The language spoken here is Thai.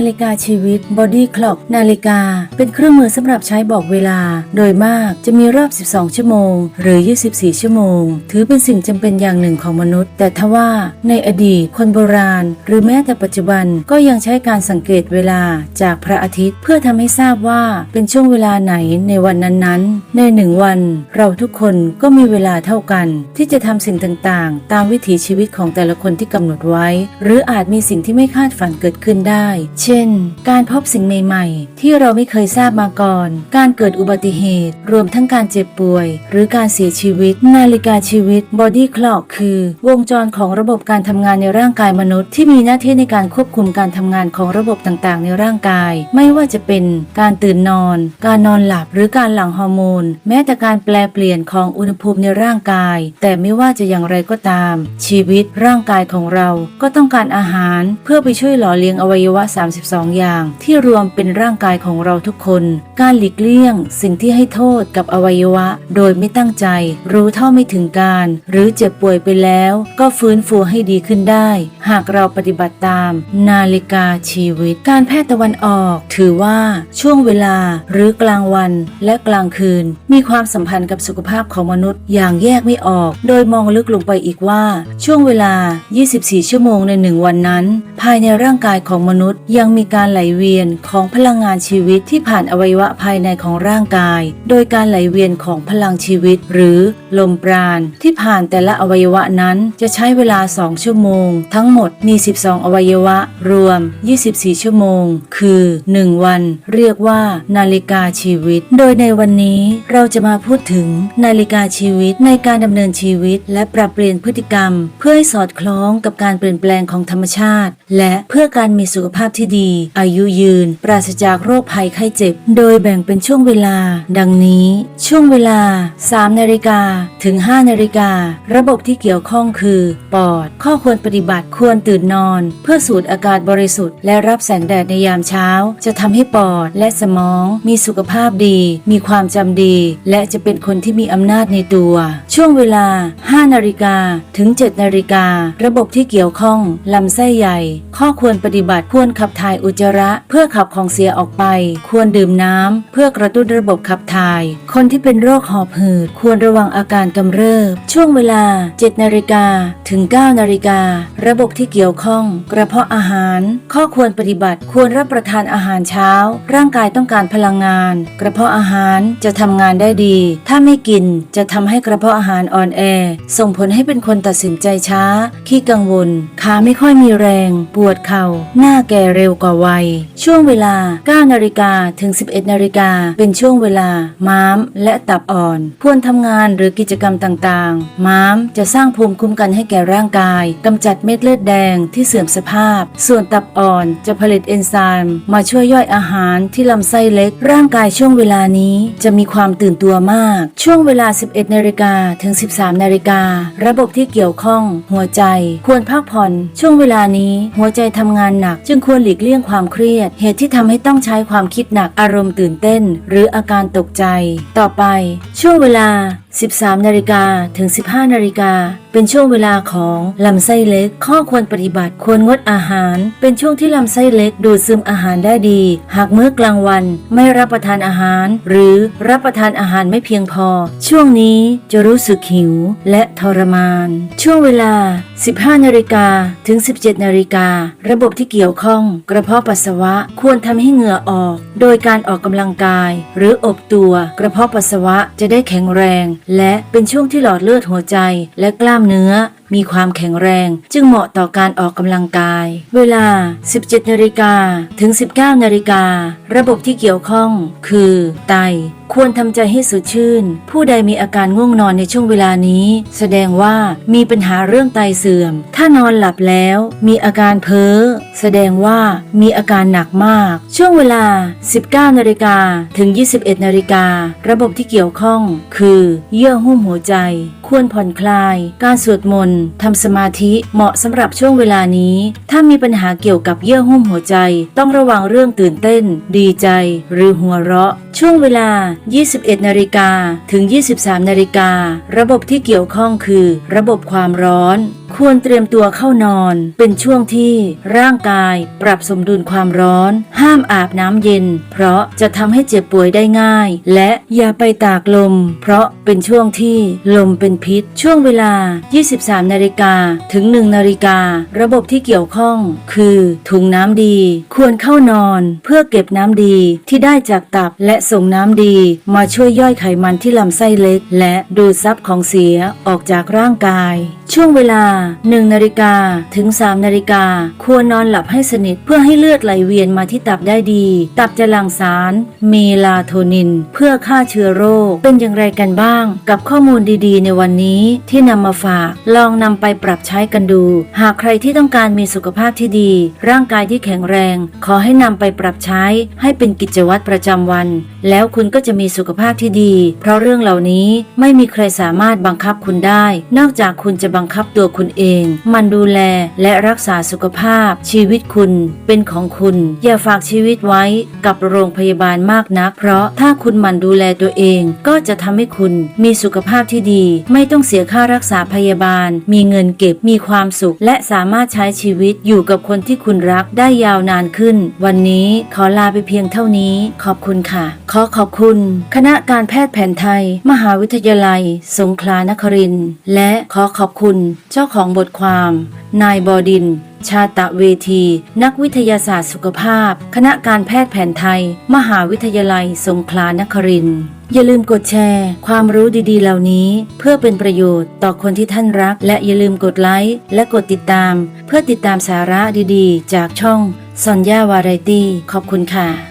าฬิกาชีวิต Body Clock นาฬิกา เป็นเครื่องมือสำหรับใช้บอกเวลา โดยมากจะมีรอบ 12 ชั่วโมง หรือ 24 ชั่วโมง ถือเป็นสิ่งจำเป็นอย่างหนึ่งของมนุษย์ แต่ทว่าในอดีต คนโบราณ หรือแม้แต่ปัจจุบันก็ยังใช้การสังเกตเวลาจากพระอาทิตย์ เพื่อทำให้ทราบว่าเป็นช่วงเวลาไหนในวันนั้นๆ ในหนึ่งวัน เราทุกคนก็มีเวลาเท่ากัน ที่จะทำสิ่งต่างๆ ตามวิถีชีวิตของแต่ละคนที่กำหนดไว้ หรืออาจมีสิ่งที่ไม่คาดฝันเกิดขึ้นได้ เช่นการพบสิ่งใหม่ ๆ ที่เราไม่เคยทราบมาก่อน การเกิดอุบัติเหตุ รวมทั้งการเจ็บป่วย หรือการเสียชีวิต นาฬิกาชีวิต body clock คือ วงจรของระบบการทำงานในร่างกายมนุษย์ ที่มีหน้าที่ในการควบคุมการทำงานของระบบต่างๆ ในร่างกาย ไม่ว่าจะเป็น การตื่นนอน การนอนหลับหรือการหลั่งฮอร์โมน แม้แต่การแปลเปลี่ยนของอุณหภูมิในร่างกาย แต่ไม่ว่าจะอย่างไรก็ตาม ชีวิตร่างกายของเราก็ต้องการอาหาร เพื่อไปช่วยหล่อเลี้ยงอวัยวะ32อย่างที่รวมเป็นร่างกายของเราทุกคน การหลีกเลี่ยง สิ่งที่ให้โทษกับอวัยวะ โดยไม่ตั้งใจ รู้เท่าไม่ถึงการ หรือเจ็บป่วยไปแล้ว ก็ฟื้นฟูให้ดีขึ้นได้ หากเราปฏิบัติตาม นาฬิกาชีวิต การแพทย์ตะวันออก ถือว่าช่วงเวลาหรือกลางวันและกลางคืน มีความสัมพันธ์กับสุขภาพของมนุษย์อย่างแยกไม่ออก โดยมองลึกลงไปอีกว่า ช่วงเวลา 24 ชั่วโมงในหนึ่งวันนั้น ภายในร่างกายของมนุษย์ยังมีการไหลเวียนของพลังงานชีวิตที่ผ่านอวัยวะภายในของร่างกาย โดยการไหลเวียนของพลังชีวิต หรือลมปราณที่ผ่านแต่ละอวัยวะนั้นจะใช้เวลา 2 ชั่วโมง ทั้งหมดมี 12 อวัยวะ รวม 24 ชั่วโมง คือ 1 วัน เรียกว่านาฬิกาชีวิต โดยในวันนี้เราจะมาพูดถึงนาฬิกาชีวิตในการดำเนินชีวิต และปรับเปลี่ยนพฤติกรรม เพื่อให้สอดคล้องกับการเปลี่ยนแปลงของธรรมชาติ และเพื่อการมีสุขภาพที่ดี อายุยืน ปราศจากโรคภัยไข้เจ็บ โดยแบ่งเป็นช่วงเวลา ดังนี้ ช่วงเวลา 3 นาฬิกาถึง 5 นาฬิกา ระบบที่เกี่ยวข้องคือ ปอด ข้อควรปฏิบัติควรตื่นนอน เพื่อสูดอากาศบริสุทธิ์และรับแสงแดดในยามเช้า จะทำให้ปอดและสมองมีสุขภาพดี มีความจำดี และจะเป็นคนที่มีอำนาจในตัว ช่วงเวลา 5 นาฬิกาถึง 7 นาฬิการะบบที่เกี่ยวข้องลำไส้ใหญ่ ข้อควรปฏิบัติควรขับถ่ายอุจจาระเพื่อขับของเสียออกไป ควรดื่มน้ำเพื่อกระตุ้นระบบขับถ่าย คนที่เป็นโรคหอบหืด ควรระวังอาการกำเริบ ช่วงเวลา 7 นาฬิกาถึง 9 นาฬิการะบบที่เกี่ยวข้อง กระเพาะอาหาร ข้อควรปฏิบัติควรรับประทานอาหารเช้า ร่างกายต้องการพลังงาน กระเพาะอาหารจะทำงานได้ดี ถ้าไม่กินจะทำให้กระเพาะอาหารอ่อนแอ ส่งผลให้เป็นคนตัดสินใจช้า ขี้กังวล ขาไม่ค่อยมีแรง ปวดเข่า หน้าแก่เร็วกว่าวัย ช่วงเวลา 9 นาฬิกาถึง 11 นาฬิกา เป็นช่วงเวลา ม้าม และตับอ่อนพวนทำงานหรือกิจกรรมต่างๆ ม้ามจะสร้างภูมิคุ้มกันให้แก่ร่างกายกำจัดเม็ดเลือดแดงที่เสื่อมสภาพ ส่วนตับอ่อนจะผลิตเอนไซม์มาช่วยย่อยอาหารที่ลำไส้เล็ก ร่างกายช่วงเวลานี้จะมีความตื่นตัวมาก ช่วงเวลา 11 นาฬิกาถึง 13 นาฬิการะบบที่เกี่ยวข้อง หัวใจ ควรพักผ่อน ช่วงเวลานี้ หัวใจทำงานหนัก จึงควรหลีกเลี่ยงความเครียด เหตุที่ทำให้ต้องใช้ความคิดหนักอารมณ์ตื่นเต้น หรืออาการตกใจ ต่อไป ช่วงเวลา13นาฬิกาถึง 15นาฬิกาเป็นช่วงเวลาของลำไส้เล็ก ข้อควรปฏิบัติควรงดอาหาร เป็นช่วงที่ลำไส้เล็กดูดซึมอาหารได้ดี หากมื้อกลางวันไม่รับประทานอาหาร หรือรับประทานอาหารไม่เพียงพอ ช่วงนี้จะรู้สึกหิวและทรมาน ช่วงเวลา 15นาฬิกาถึง 17นาฬิการะบบที่เกี่ยวข้อง กระเพาะปัสสาวะควรทำให้เหงื่อออก โดยการออกกำลังกาย หรืออบตัว กระเพาะปัสสาวะจะได้แข็งแรงและเป็นช่วงที่หลอดเลือดหัวใจและกล้ามเนื้อ มีความแข็งแรง จึงเหมาะต่อการออกกำลังกาย เวลา 17นาฬิกาถึง 19นาฬิการะบบที่เกี่ยวข้อง คือ ไต ควรทำใจให้สดชื่น ผู้ใดมีอาการง่วงนอนในช่วงเวลานี้ แสดงว่ามีปัญหาเรื่องไตเสื่อม ถ้านอนหลับแล้วมีอาการเพ้อ แสดงว่ามีอาการหนักมาก ช่วงเวลา 19นาฬิกาถึง 21นาฬิการะบบที่เกี่ยวข้อง คือ เยื่อหุ้มหัวใจ ควรผ่อนคลาย การสวดมนต์ทำสมาธิเหมาะสำหรับช่วงเวลานี้ ถ้ามีปัญหาเกี่ยวกับเยื่อหุ้มหัวใจ ต้องระวังเรื่องตื่นเต้น ดีใจ หรือหัวเราะ ช่วงเวลา21 นาฬิกาถึง 23 นาฬิการะบบที่เกี่ยวข้องคือ ระบบความร้อน ควรเตรียมตัวเข้านอน เป็นช่วงที่ร่างกายปรับสมดุลความร้อน ห้ามอาบน้ำเย็น เพราะจะทำให้เจ็บป่วยได้ง่าย และอย่าไปตากลม เพราะเป็นช่วงที่ลมเป็นพิษ ช่วงเวลา 23 นาฬิกาถึง 1 นาฬิการะบบที่เกี่ยวข้อง คือถุงน้ำดี ควรเข้านอนเพื่อเก็บน้ำดีที่ได้จากตับและส่งน้ำดี มาช่วยย่อยไขมันที่ลำไส้เล็ก และดูดซับของเสียออกจากร่างกาย ช่วงเวลา1นาฬิกาถึง 3นาฬิกาควรนอนหลับให้สนิทเพื่อให้เลือดไหลเวียนมาที่ตับได้ดี ตับจะหลั่งสาร เมลาโทนิน เพื่อฆ่าเชื้อโรค เป็นอย่างไรกันบ้าง กับข้อมูลดีๆ ในวันนี้ที่นำมาฝาก ลองนำไปปรับใช้กันดู หากใครที่ต้องการมีสุขภาพที่ดี ร่างกายที่แข็งแรง ขอให้นำไปปรับใช้ ให้เป็นกิจวัตรประจำวัน แล้วคุณก็จะมีสุขภาพที่ดี เพราะเรื่องเหล่านี้ไม่มีใครสามารถบังคับคุณได้ นอกจากคุณจะบังคับตัวคุณเอง มันดูแลและรักษาสุขภาพ ชีวิตคุณเป็นของคุณ อย่าฝากชีวิตไว้กับโรงพยาบาลมากนัก เพราะถ้าคุณมันดูแลตัวเอง ก็จะทำให้คุณมีสุขภาพที่ดี ไม่ต้องเสียค่ารักษาพยาบาล มีเงินเก็บมีความสุข และสามารถใช้ชีวิตอยู่กับคนที่คุณรักได้ยาวนานขึ้น วันนี้ขอลาไปเพียงเท่านี้ ขอบคุณค่ะ ขอขอบคุณ คณะการแพทย์แผนไทย มหาวิทยาลัย สงขลานครินทร์และขอขอบคุณเจ้าขอของบทความ นายบอดิน ชาตะเวที นักวิทยาศาสตร์สุขภาพ คณะการแพทย์แผนไทย มหาวิทยาลัยสงขลานครินทร์อย่าลืมกดแชร์ ความรู้ดีๆ เหล่านี้ เพื่อเป็นประโยชน์ต่อคนที่ท่านรัก และอย่าลืมกดไลค์และกดติดตาม เพื่อติดตามสาระดีๆ จากช่องซอนย่าวาไรตี้ขอบคุณค่ะ